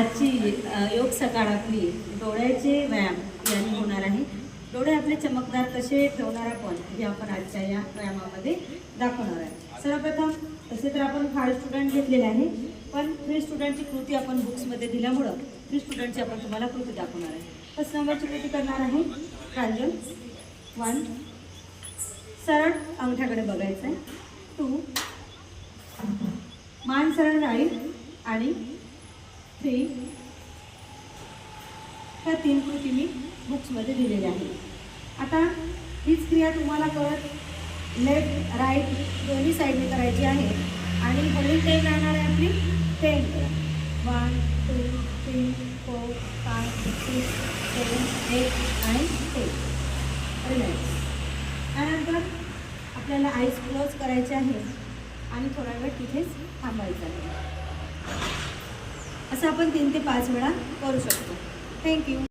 आजची योग सकाळातली डोळ्याचे व्यायाम याने होणार आहे. डोळे आपले चमकदार कसे ठेवणार आपण हे आपण आजच्या या व्यायामामध्ये दाखवणार आहे. सर्वप्रथम तसे तर आपण फार स्टुडंट घेतलेले आहे पण फ्री स्टुडंटची कृती आपण बुक्समध्ये दिल्यामुळं फ्री स्टुडंटची आपण तुम्हाला कृती दाखवणार आहे. फर्स्ट नंबरची कृती करणार आहे कांजल. वन सरळ अंगठ्याकडे बघायचं आहे टू मान सरळ राहील आणि थ्री ह्या तीन कृती मी बुक्समध्ये दिलेल्या आहेत. आता हीच क्रिया तुम्हाला करत लेफ्ट राईट दोन्ही साईडने करायची आहे. आणि हळून टेन राहणार आहे आपली ten. One two three four five six seven eight आणि टेन. रिलॅक्स. त्यानंतर आपल्याला आईस क्लोज करायचे आहे. आणि थोडा वेळ तिथेच थांबायचं आहे. असं आपण तीन ते पाच वेळा करू शकतो. थँक्यू